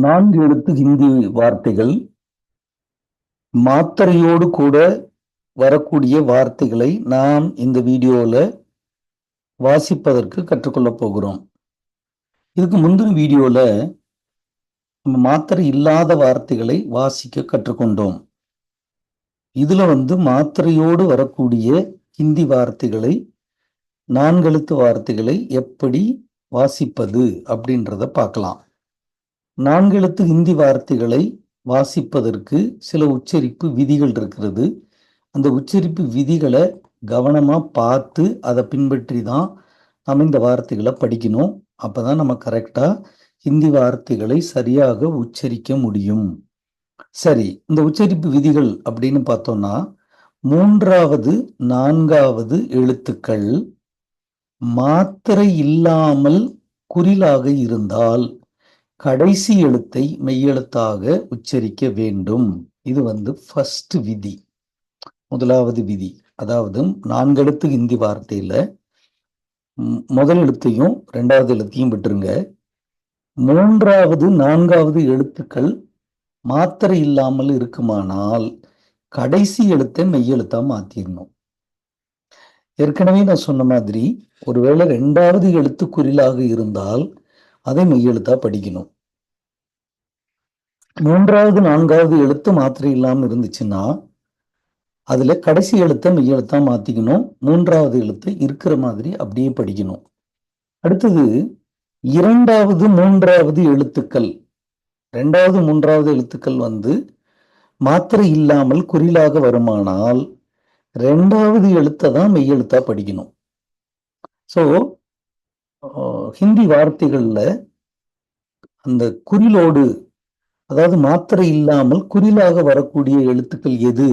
நான்கு எழுத்து ஹிந்தி வார்த்தைகள் மாத்திரையோடு கூட வரக்கூடிய வார்த்தைகளை நாம் இந்த வீடியோவில் வாசிப்பதற்கு கற்றுக்கொள்ளப் போகிறோம். இதுக்கு முந்தின வீடியோவில் நம்ம மாத்திரை இல்லாத வார்த்தைகளை வாசிக்க கற்றுக்கொண்டோம். இதில் வந்து மாத்திரையோடு வரக்கூடிய ஹிந்தி வார்த்தைகளை நான்கெழுத்து வார்த்தைகளை எப்படி வாசிப்பது அப்படின்றத பார்க்கலாம். நான்கெழுத்து ஹிந்தி வார்த்தைகளை வாசிப்பதற்கு சில உச்சரிப்பு விதிகள் இருக்கிறது. அந்த உச்சரிப்பு விதிகளை கவனமாக பார்த்து அதை பின்பற்றி தான் நம்ம இந்த வார்த்தைகளை படிக்கணும். அப்போ தான் நம்ம கரெக்டாக ஹிந்தி வார்த்தைகளை சரியாக உச்சரிக்க முடியும். சரி இந்த உச்சரிப்பு விதிகள் அப்படின்னு பார்த்தோம்னா மூன்றாவது நான்காவது எழுத்துக்கள் மாத்திரை இல்லாமல் குறிலாக இருந்தால் கடைசி எழுத்தை மெய்யெழுத்தாக உச்சரிக்க வேண்டும். இது வந்து ஃபர்ஸ்ட் விதி. முதலாவது விதி. அதாவது நான்கெழுத்து ஹிந்தி வார்த்தையில் முதல் எழுத்தையும் ரெண்டாவது எழுத்தையும் விட்டுருங்க. மூன்றாவது நான்காவது எழுத்துக்கள் மாத்திரை இல்லாமல் இருக்குமானால் கடைசி எழுத்தை மெய்யெழுத்தா மாத்திடணும் ஏற்கனவே நான் சொன்ன மாதிரி ஒருவேளை ரெண்டாவது எழுத்து குறிலாக இருந்தால் அதை மெய்யெழுத்தா படிக்கணும். மூன்றாவது நான்காவது எழுத்து மாத்திரை இல்லாமல் இருந்துச்சுன்னா அதில் கடைசி எழுத்தை மெய் எழுத்தாக மாற்றிக்கணும் மூன்றாவது எழுத்து இருக்கிற மாதிரி அப்படியே படிக்கணும். அடுத்தது இரண்டாவது மூன்றாவது எழுத்துக்கள். ரெண்டாவது மூன்றாவது எழுத்துக்கள் வந்து மாத்திரை இல்லாமல் குறிலாக வருமானால் ரெண்டாவது எழுத்தை தான் மெய்யெழுத்தா படிக்கணும். ஸோ ஹிந்தி வார்த்தைகளில் அந்த குறிலோடு அதாவது மாத்திரை இல்லாமல் குறிலாக வரக்கூடிய எழுத்துக்கள் எது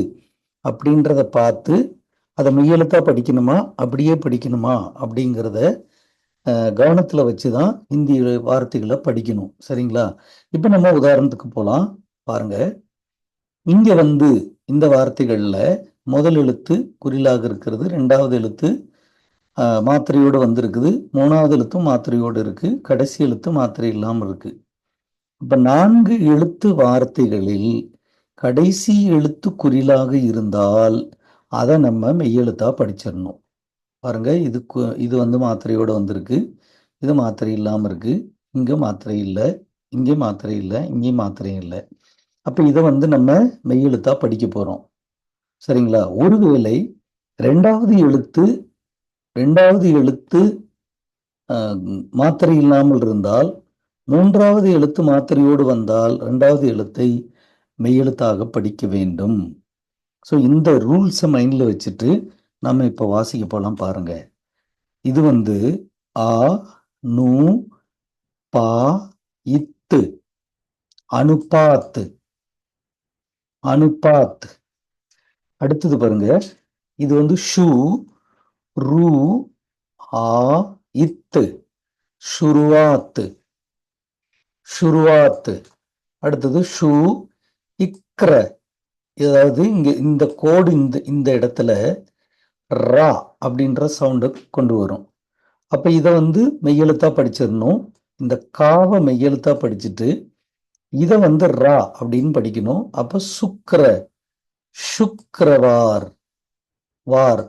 அப்படின்றத பார்த்து அதை மெய்யெழுத்தாக படிக்கணுமா? அப்படியே படிக்கணுமா? அப்படிங்கிறத கவனத்தில் வச்சு தான் ஹிந்தி வார்த்தைகளை படிக்கணும். சரிங்களா? இப்போ நம்ம உதாரணத்துக்கு போகலாம் பாருங்க. இங்கே வந்து இந்த வார்த்தைகளில் முதல் எழுத்து குறிலாக இருக்கிறது ரெண்டாவது எழுத்து மாத்திரையோடு வந்திருக்குது மூணாவது எழுத்தும் மாத்திரையோடு இருக்குது கடைசி எழுத்து மாத்திரை இல்லாமல் இருக்குது இப்ப நான்கு எழுத்து வார்த்தைகளில் கடைசி எழுத்து குறிலாக இருந்தால் அதை நம்ம மெய்யெழுத்தா படிச்சிடணும். பாருங்க இது இது வந்து மாத்திரையோட வந்திருக்கு. இது மாத்திரை இல்லாம இருக்கு. இங்க மாத்திரை இல்லை. இங்கே மாத்திரை இல்லை. இங்கேயும் மாத்திரை இல்லை. அப்ப இதை வந்து நம்ம மெய்யெழுத்தா படிக்க போறோம். சரிங்களா? ஒருவேளை ரெண்டாவது எழுத்து ரெண்டாவது எழுத்து மாத்திரை இல்லாமல் இருந்தால் மூன்றாவது எழுத்து மாத்திரையோடு வந்தால் ரெண்டாவது எழுத்தை மெய்யெழுத்தாக படிக்க வேண்டும். ஸோ இந்த ரூல்ஸை மைண்டில் வச்சுட்டு நம்ம இப்போ வாசிக்க போகலாம் பாருங்க. இது வந்து ஆ நூ பா இத்து. அனுபாத்து. அனுபாத் அடுத்தது பாருங்க. இது வந்து ஷூ ரூ ஆ இத்து. ஷுருவாத்து. ஷுருவாத்து அடுத்தது ஷூ இக்ர. அதாவது இங்கே இந்த கோடு இந்த இந்த இடத்துல ரா அப்படின்ற சவுண்டை கொண்டு வரும். அப்போ இதை வந்து மெய்யெழுத்தா படிச்சிடணும். இந்த காவை மெய்யெழுத்தாக படிச்சுட்டு இதை வந்து ரா அப்படின்னு படிக்கணும். அப்போ சுக்கர சுக்கரவார் வார்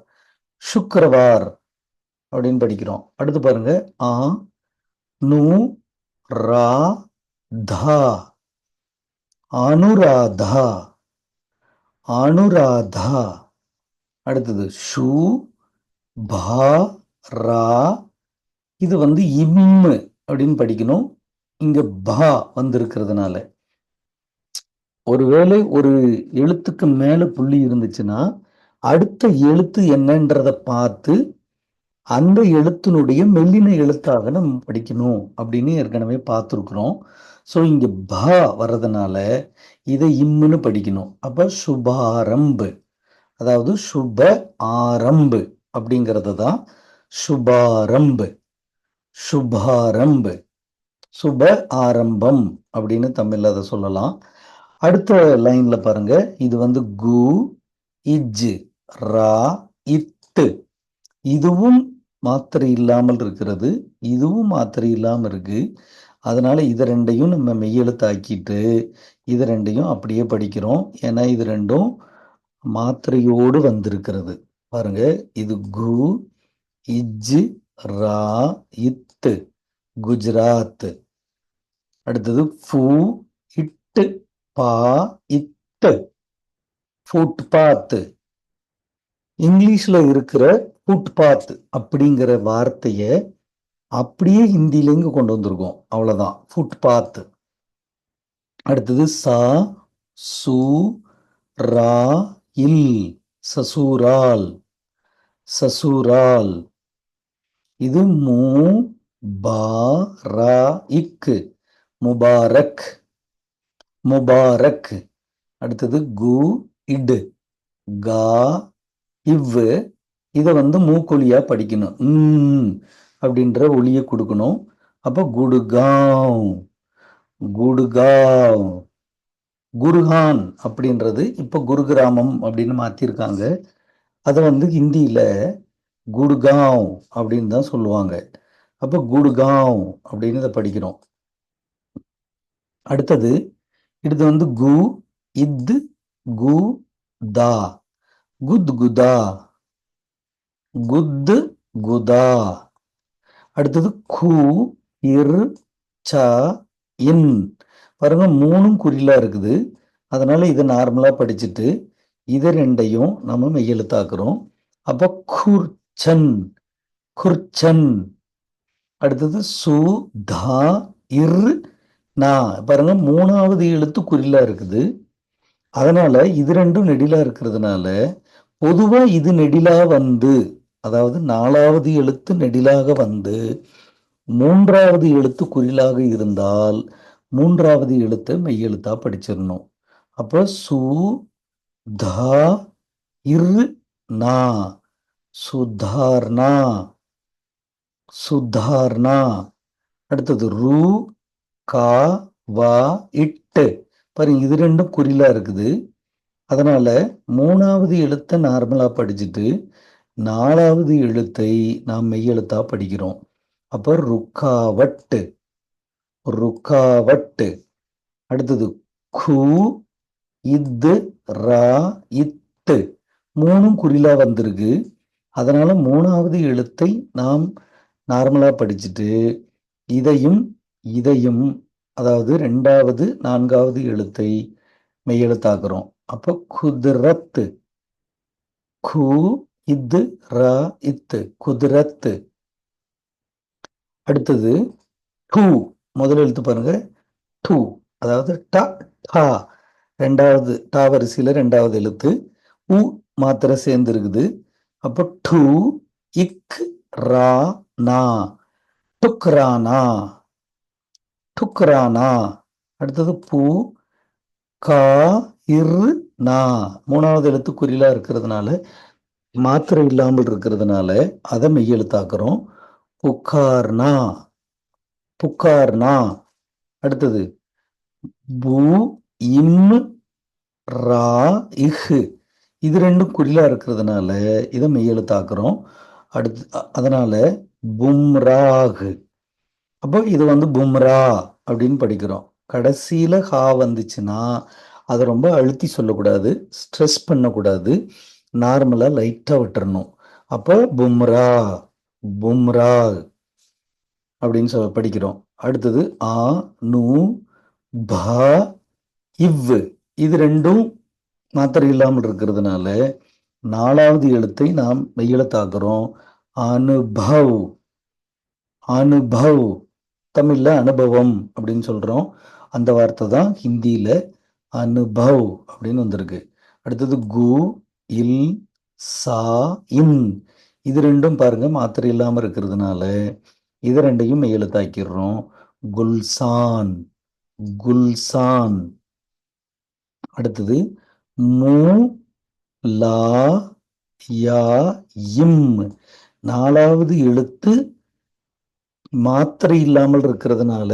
சுக்கரவார் அப்படின்னு படிக்கிறோம். அடுத்து பாருங்க ஆ நூ ரா தா. அனுராதா. அனுராதா. அடுத்தது ஷூ பா ரா. இது வந்து இம்மு அப்படின்னு படிக்கணும். இங்க பா வந்திருக்கிறதுனால. ஒருவேளை ஒரு எழுத்துக்கு மேல புள்ளி இருந்துச்சுன்னா அடுத்த எழுத்து என்னன்றத பார்த்து அந்த எழுத்தினுடைய மெல்லின எழுத்தாக நம்ம படிக்கணும் அப்படின்னு ஏற்கனவே பார்த்துருக்குறோம். ஸோ இங்கே ப வர்றதுனால இதை இம்முன்னு படிக்கணும். அப்போ சுபாரம்பு. அதாவது சுப ஆரம்பு அப்படிங்கிறது தான் சுபாரம்பு. சுபாரம்பு. சுப ஆரம்பம் அப்படின்னு தமிழ்ல அதை சொல்லலாம். அடுத்த லைன்ல பாருங்க. இது வந்து கு இஜ் ரா இத்து. இதுவும் மாத்திரை இல்லாமல் இருக்கிறது இதுவும் மாத்திரை இல்லாமல் இருக்குது அதனால் இது ரெண்டையும் நம்ம மெய்யெழுத்தாக்கிட்டு இது ரெண்டையும் அப்படியே படிக்கிறோம். ஏன்னா இது ரெண்டும் மாத்திரையோடு வந்திருக்கிறது. பாருங்க இது கு இஜ் ரா இத்து குஜராத் அடுத்தது ஃபு இட்டு பா இத்து. ஃபுட்பாத்து. இங்கிலீஷில் இருக்கிற ஃபுட்பாத் அப்படிங்கிற வார்த்தையை அப்படியே ஹிந்தில கொண்டு வந்திருக்கோம். அவ்வளோதான் ஃபுட்பாத் அடுத்தது சா சு ரா இல் சசூரால். சசூரால். இது மு பா ரா இக்கு முபாரக். முபாரக். அடுத்தது கு இடு. கா இவ்வு இதை வந்து மூக்கொலியாக படிக்கணும். ம் அப்படின்ற ஒளியை கொடுக்கணும். அப்போ குடுகாவ் குடுகாவ் குருகான் அப்படின்றது இப்போ குருகிராமம் அப்படின்னு மாற்றிருக்காங்க அதை வந்து ஹிந்தியில் குடுகாவ் அப்படின்னு தான் சொல்லுவாங்க. அப்போ குடுகாவ் அப்படின்னு இதை படிக்கிறோம். அடுத்தது இது வந்து கு இத் கு தா குத் குதா. குத்து குதா. அடுத்தது கு இர் ச இன். பாருங்க மூணும் குறிலா இருக்குது. அதனால இதை நார்மலா படிச்சுட்டு இது ரெண்டையும் நம்ம மெய்யெழுத்தாக்குறோம். அப்போ குர்ச்சன் குர்ச்சன். அடுத்தது சு தா இர் நா. பாருங்க மூணாவது எழுத்து குறிலா இருக்குது. அதனால இது ரெண்டும் நெடிலா இருக்கிறதுனால பொதுவா இது நெடிலா வந்து அதாவது நாலாவது எழுத்து நெடிலாக வந்து மூன்றாவது எழுத்து குறிலாக இருந்தால் மூன்றாவது எழுத்தை மெய்யெழுத்தாக படிச்சிடணும். அப்போ சு தா இரு நா. சுதார்னா சுதார்னா அடுத்தது ரு கா வா இட்டு. பாருங்க இது ரெண்டும் குறிலாக இருக்குது. அதனால் மூணாவது எழுத்தை நார்மலாக படிச்சுட்டு நாலாவது எழுத்தை நாம் மெய்யெழுத்தா படிக்கிறோம். அப்போ ருக்காவட்டு ருக்காவட்டு. அடுத்தது கு இத்து ரா இத்து. மூணும் குறிலா வந்திருக்கு. அதனால மூணாவது எழுத்தை நாம் நார்மலா படிச்சுட்டு இதையும் இதையும் அதாவது ரெண்டாவது நான்காவது எழுத்தை மெய்யெழுத்தாக்குறோம். அப்போ குதிரத்து கு இத்து ரா இத்து குதிரத்து. அடுத்தது டூ. முதல் எழுத்து பாருங்க. டூ. அதாவது ட டா. ரெண்டாவது டா வரிசையில் ரெண்டாவது எழுத்து. உ மாத்திரை சேர்ந்து இருக்குது அப்போ டூ இக் ரா நா. டுக்ரானா டுக்ரானா அடுத்தது பூ கா இரு நா. மூணாவது எழுத்து குறிலா இருக்கிறதுனால மாத்திரை இல்லாமல் இருக்கிறதுனால அதை மெய்யெழுத்தாக்குறோம் புக்கார்னா புக்கார்னா அடுத்தது பூ இம் ரா இஹ். இது ரெண்டும் குறிலா இருக்கிறதுனால இதை மெய்யெழுத்தாக்குறோம் அடுத்து அதனால பும்ராக் அப்போ இது வந்து பும்ரா அப்படின்னு படிக்கிறோம். கடைசியில் ஹா வந்துச்சுன்னா அதை ரொம்ப அழுத்தி சொல்லக்கூடாது ஸ்ட்ரெஸ் பண்ணக்கூடாது. நார்மலா லைட்டா விட்டுறணும். அப்போ பும்ரா பும்ரா அப்படின்னு சொல்ல படிக்கிறோம். அடுத்தது ஆ நு பா இவ். இது ரெண்டும் மாத்திரை இல்லாமல் இருக்கிறதுனால நாலாவது எழுத்தை நாம் மெய்யெழுத்தாக்குறோம் அனுபவ். அனுபவ். தமிழ்ல அனுபவம் அப்படின்னு சொல்றோம். அந்த வார்த்தை தான் ஹிந்தியில அனுபவ் அப்படின்னு வந்திருக்கு. அடுத்தது கு இல் சா இன். இது ரெண்டும் பாருங்க மாத்திரை இல்லாமல் இருக்கிறதுனால. இது ரெண்டையும் எழுத்தாக்கிடுறோம். குல்சான். குல்சான். அடுத்தது மு லா யா இம். நாலாவது எழுத்து மாத்திரை இல்லாமல் இருக்கிறதுனால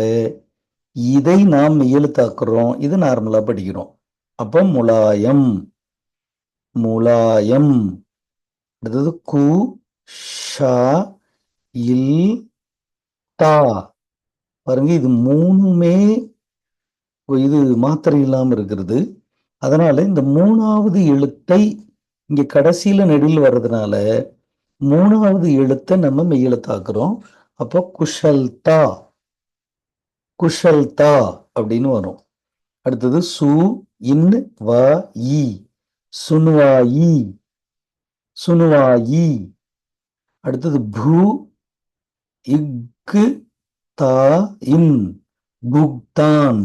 இதை நாம் எழுத்தாக்குறோம். இது நார்மலாக படிக்கிறோம். அப்போ முலாயம். முலாயம். அடுத்தது கு ஷா இல் தா. பாருங்க இது மூணுமே இது மாத்திரை இல்லாமல் இருக்கிறது. அதனால இந்த மூணாவது எழுத்தை இங்க கடைசியில நெடில் வர்றதுனால மூணாவது எழுத்தை நம்ம மெய்யெழுத்தாக்குறோம் அப்போ குஷல்தா குஷல்தா அப்படின்னு வரும். அடுத்தது சு இன் வ இ சுனுவாயி சுனுவாயி அடுத்தது பூ இக்கு தா இன். புக்தான்.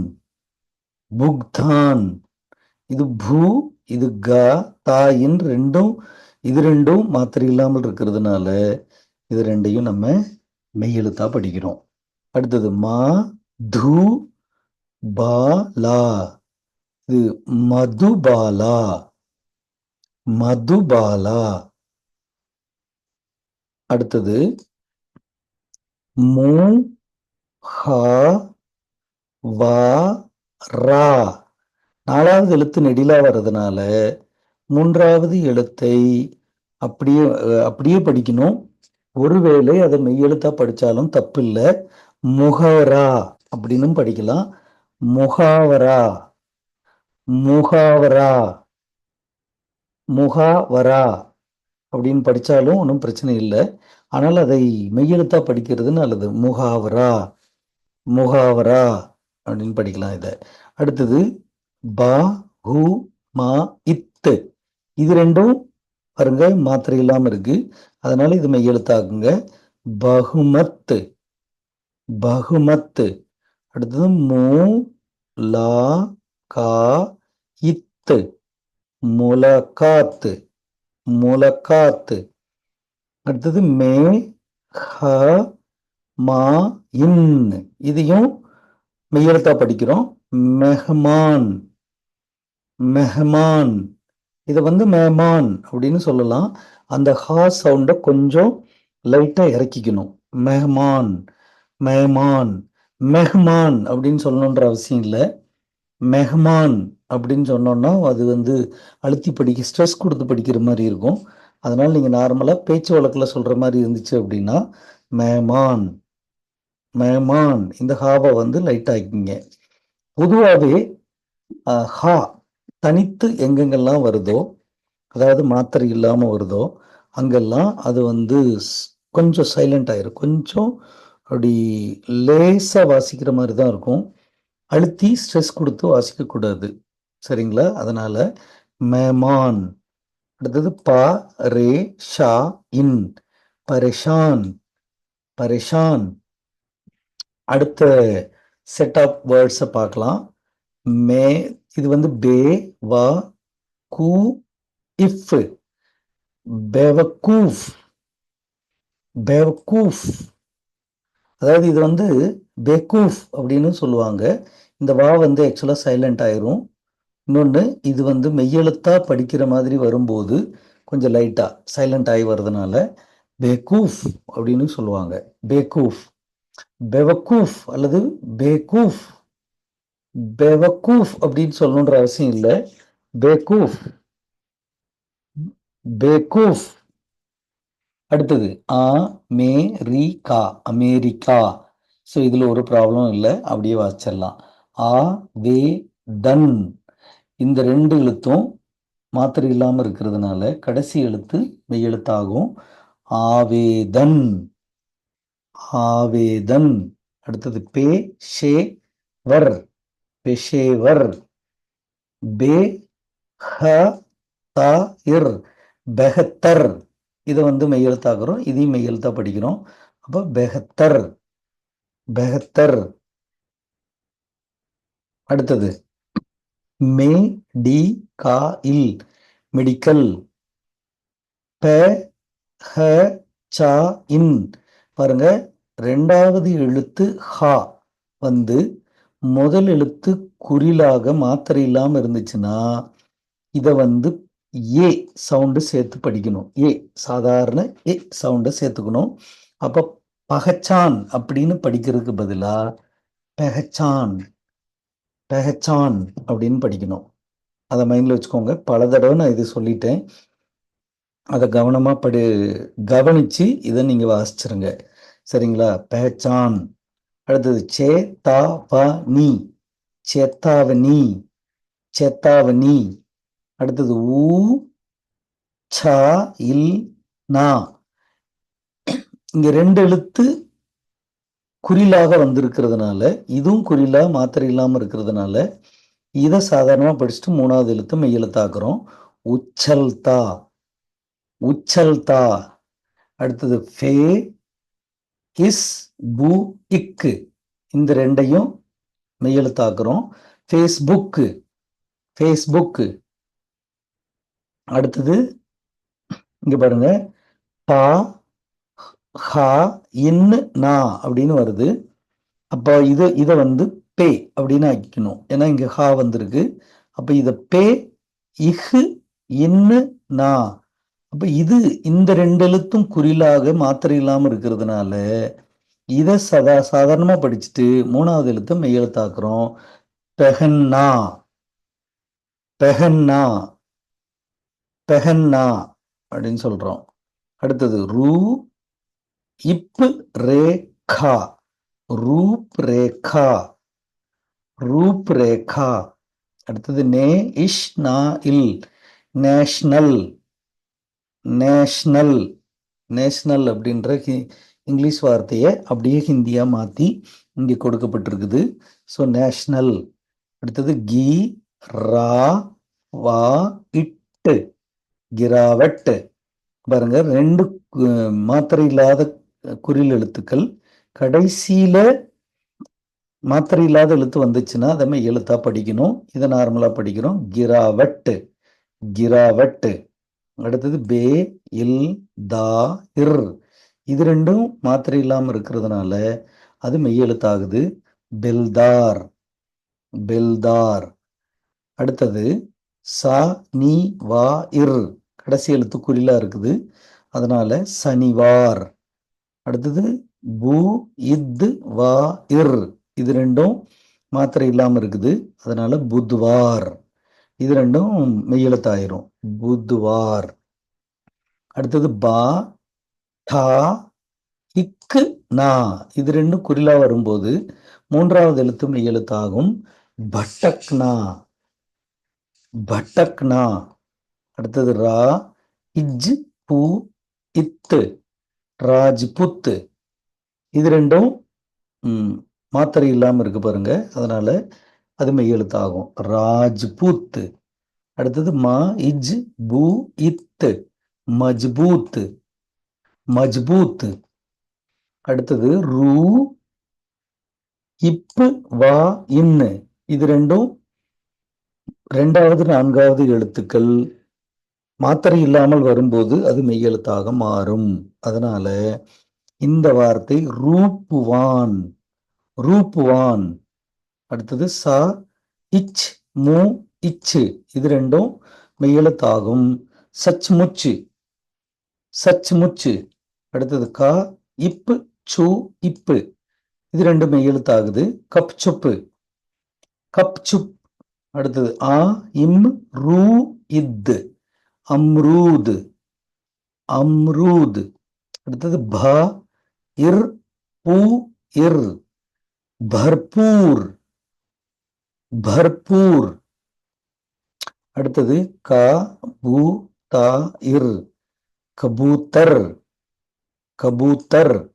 புக்தான். இது பூ இது க தாயின் ரெண்டும் இது ரெண்டும் மாத்திரை இல்லாமல் இருக்கிறதுனால இது ரெண்டையும் நம்ம மெய்யெழுத்தா படிக்கிறோம். அடுத்தது மா து பாலா. இது மதுபாலா. மதுபாலா. அடுத்தது மு ஹா வா ரா. நாலாவது எழுத்து நெடிலா வர்றதுனால மூன்றாவது எழுத்தை அப்படியே அப்படியே படிக்கணும். ஒருவேளை அதை மெய்யெழுத்தா படிச்சாலும் தப்பு இல்லை முகவரா அப்படின்னும் படிக்கலாம். முகாவரா முகாவரா முகாவரா அப்படின்னு படித்தாலும் ஒன்றும் பிரச்சனை இல்லை. ஆனால் அதை மெய்யெழுத்தா படிக்கிறது நல்லது முகாவரா முகாவரா அப்படின்னு படிக்கலாம் இதை. அடுத்தது பா ஹு மா இத்து இது ரெண்டும் பாருங்க மாத்திரை இல்லாமல் இருக்கு. அதனால இது மெய்யெழுத்தாக்குங்க. பகுமத்து பகுமத்து. அடுத்தது மு லா கா இத்து. முலகாத்து முலகாத்து அடுத்தது மே ஹ மா இன். இதையும் மெய்யெழுத்தா படிக்கிறோம். மெஹமான் மெஹமான். இதை வந்து மெஹமான் அப்படின்னு சொல்லலாம். அந்த ஹா சவுண்டை கொஞ்சம் லைட்டாக இறக்கிக்கணும். மெஹமான் மெஹமான் மெஹ்மான் அப்படின்னு சொல்லணுன்ற அவசியம் இல்லை. மெஹ்மான். அப்படின்னு சொன்னோன்னா அது வந்து அழுத்தி படிக்க ஸ்ட்ரெஸ் கொடுத்து படிக்கிற மாதிரி இருக்கும். அதனால் நீங்கள் நார்மலாக பேச்சு வழக்கில் சொல்கிற மாதிரி இருந்துச்சு அப்படின்னா மேமான் மேமான் இந்த ஹாவை வந்து லைட் ஆக்கிங்க பொதுவாகவே ஹா தனித்து எங்கெங்கெல்லாம் வருதோ அதாவது மாத்திரை இல்லாமல் வருதோ அங்கெல்லாம் அது வந்து கொஞ்சம் சைலண்ட் ஆயிரும். கொஞ்சம் அப்படி லேசாக வாசிக்கிற மாதிரி தான் இருக்கும். அழுத்தி ஸ்ட்ரெஸ் கொடுத்து வாசிக்கக்கூடாது. சரிங்களா? அதனால மேமான் அடுத்தது ப ரே ஷா இன். பரிஷான் பரிஷான். அடுத்த செட் ஆஃப் வேர்ட்ஸை பார்க்கலாம். மே இது வந்து பே வா கூ இஃப். பேவக்கூஃப். பேவக்கூஃப். அதாவது இது வந்து பெக்கூஃப் அப்படின்னு சொல்லுவாங்க. இந்த வா வந்து ஆக்சுவலாக சைலண்ட் ஆயிரும். இன்னொன்று இது வந்து மெய்யெழுத்தா படிக்கிற மாதிரி வரும்போது கொஞ்சம் லைட்டாக சைலண்ட் ஆகி வர்றதுனால பெக்கூஃப் அப்படின்னு சொல்லுவாங்க. பேகூஃப் பெவக்கூஃப் அல்லது பேக்கூஃப் பெவக்கூஃப் அப்படின்னு சொல்லணுன்ற அவசியம் இல்லை. பேக்கூஃப் பேக்கூஃப் அடுத்தது ஆ மே ரி கா அமெரிக்கா ஸோ இதில் ஒரு ப்ராப்ளம் இல்லை. அப்படியே வாசிச்சிடலாம். ஆ வே தன் இந்த ரெண்டு எழுத்தும் மாத்திரை இல்லாமல் இருக்கிறதுனால கடைசி எழுத்து மெய்யெழுத்தாகும் ஆவேதன். ஆவேதன். அடுத்தது பே ஷே வர். பெஷேவர் பே ஹ த இர். பெஹத்தர். இதை வந்து மெய்யெழுத்தாக்குறோம் இதையும் மெய்யெழுத்தா படிக்கிறோம். அப்போ பெஹத்தர். பெஹத்தர். அடுத்தது மே டி கா இல் மெடிக்கல். ப ஹ சா இன் பாருங்க ரெண்டாவது எழுத்து ஹா வந்து முதல் எழுத்து குறிலாக மாத்திரை இல்லாமல் இருந்துச்சுன்னா இதை வந்து ஏ சவுண்டு சேர்த்து படிக்கணும். ஏ சாதாரண ஏ சவுண்டை சேர்த்துக்கணும். அப்போ பகச்சான் அப்படின்னு படிக்கிறதுக்கு பதிலாக பெஹச்சான் பெஹச்சான் அப்படின்னு படிக்கணும். அதை மைண்டில் வச்சுக்கோங்க. பல தடவை நான் இது சொல்லிட்டேன். அதை கவனமாக படி கவனித்து இதை நீங்கள் வாசிச்சிருங்க. சரிங்களா? பெஹச்சான் அடுத்தது சே தா ப நீ சேத்தாவனி சேத்தாவனி அடுத்தது ஊ ச இல் நா இங்கே ரெண்டு எழுத்து குறிலாக வந்திருக்கிறதுனால இதுவும் குறிலா மாத்திரை இல்லாமல் இருக்கிறதுனால இதை சாதாரணமாக படிச்சுட்டு மூணாவது எழுத்து மெய் எழுத்தாக்குறோம் உச்சல்தா. உச்சல்தா. அடுத்தது ஃபே கிஸ் பு இக்கு. இந்த ரெண்டையும் மெய்யெழுத்தாக்குறோம் ஃபேஸ்புக்கு. ஃபேஸ்புக்கு. அடுத்தது இங்கே பாருங்க பா ஹா இன்னு நா அப்படின்னு வருது. அப்போ இது இதை வந்து பே அப்படின்னு ஆக்கிக்கணும். ஏன்னா இங்க ஹா வந்திருக்கு. அப்போ இதை பே இஹு இன்னு நா. அப்ப இது இந்த ரெண்டு எழுத்தும் குறிலாக மாத்திரை இல்லாமல் இருக்கிறதுனால இதை சதா சாதாரணமா படிச்சுட்டு மூணாவது எழுத்தை மெய்யெழுத்தாக்குறோம் பெஹன்னா பெஹன்னா பெஹன்னா அப்படின்னு சொல்றோம். அடுத்தது ரூ இப்பு ரேகா ரூப் ரேகா ரூப் ரேகா அடுத்தது நே இஷ் நா இல். National national. நேஷ்னல் அப்படின்ற இங்கிலீஷ் வார்த்தையை அப்படியே ஹிந்தியாக மாற்றி இங்கே கொடுக்கப்பட்டிருக்குது. ஸோ நேஷ்னல் அடுத்தது கி ரா வா இட்டு கிராவட் பாருங்க ரெண்டு மாத்திரை இல்லாத குறில் எழுத்துக்கள். கடைசியில மாத்திரை இல்லாத எழுத்து வந்துச்சுன்னா அதை எழுத்தா படிக்கணும். இதை நார்மலா படிக்கிறோம். கிராவட்டு. கிராவட்டு. அடுத்தது பே இல் தா இர். இது ரெண்டும் மாத்திரை இல்லாமல் இருக்கிறதுனால அது மெய்யெழுத்தாகுது பெல்தார். பெல்தார். அடுத்தது சா நீ வா இர். கடைசி எழுத்து குறிலா இருக்குது. அதனால சனிவார். அடுத்தது பூ இத் வா இர். இது ரெண்டும் மாத்திரை இல்லாமல் இருக்குது. அதனால புத்வார். இது ரெண்டும் மெய்யெழுத்தாயிரும். புத்வார். அடுத்தது பா டா இக்கு நா. இது ரெண்டும் குறிலா வரும்போது மூன்றாவது எழுத்து மெய்யெழுத்தாகும். பட்டக்னா பட்டக்னா அடுத்தது ரா இஜ் பூ இத்து. ராஜ்புத் இது ரெண்டும் மாத்திரை இல்லாமல் இருக்கு பாருங்க. அதனால அது மெய்யெழுத்தாகும் ராஜ்புத் அடுத்தது மா இஜ் பூ இத்து. மஜ்பூத் மஜ்பூத் அடுத்தது ரூ இப்பு வா இன்னு. இது ரெண்டும் ரெண்டாவது நான்காவது எழுத்துக்கள். மாத்திரை இல்லாமல் வரும்போது அது மெய்யெழுத்தாக மாறும். அதனால இந்த வார்த்தை ரூப்புவான் ரூப்புவான். அடுத்தது சா இச் மு இச்சு. இது ரெண்டும் மெய்யெழுத்தாகும். Such முச்சு such முச்சு. அடுத்தது கா இப்பு சு இப்பு. இது ரெண்டு மெய்யெழுத்தாகுது. கப் சுப்பு. கப் சுப். அடுத்தது ஆ இம் ரூ இத்து. அம்ரூத். அம்ரூத். அடுத்தது ப இர் பூ இர். பர்பூர். பர்பூர். அடுத்தது க பூ தா இர். கபூத்தர். கபூத்தர்.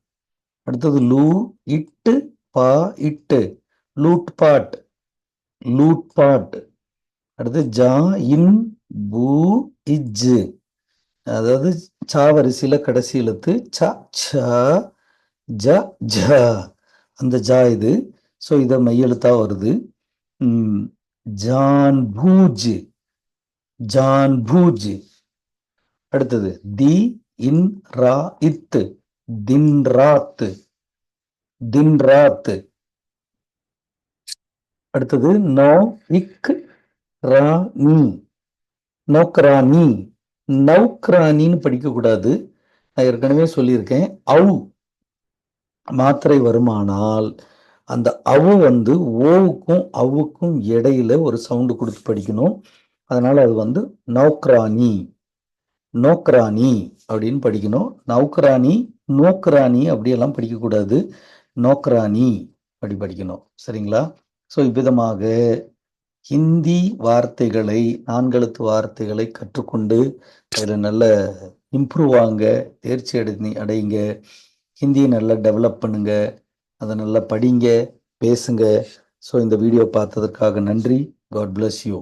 அடுத்தது லூ இட்டு பா இட்டு. லூட் பாட் லூட் பாட் அடுத்து ஜா இன் பூ இஜ் அதாவது சா வரிசையில் கடைசி எழுத்து ச ச ஜ ஜ. அந்த ஜா இது. ஸோ இதை மையெழுத்தா வருது. ம், ஜான் பூஜ். ஜான் பூஜ். அடுத்தது தி இன் ரா இத்து தின் ராத். தின் ராத். அடுத்தது நோ இக் ரா நீ. நௌக்ரானி நௌக்ரானின்னு படிக்கக்கூடாது நான் ஏற்கனவே சொல்லியிருக்கேன். அவு மாத்திரை வருமானால் அந்த அவு வந்து ஓவுக்கும் அவுக்கும் இடையில ஒரு சவுண்டு கொடுத்து படிக்கணும். அதனால அது வந்து நௌக்ரானி நோக்ரானி அப்படின்னு படிக்கணும். நௌக்ரானி நோக்ரானி அப்படியெல்லாம் படிக்கக்கூடாது நோக்ரானி அப்படி படிக்கணும். சரிங்களா? ஸோ இவ்விதமாக ஹிந்தி வார்த்தைகளை நான்கெழுத்து வார்த்தைகளை கற்றுக்கொண்டு அதில் நல்ல இம்ப்ரூவ் ஆங்க தேர்ச்சி அடை அடையுங்க. ஹிந்தியை நல்லா டெவலப் பண்ணுங்க அதை நல்லா படிங்க பேசுங்க. ஸோ இந்த வீடியோ பார்த்ததற்காக நன்றி. God bless you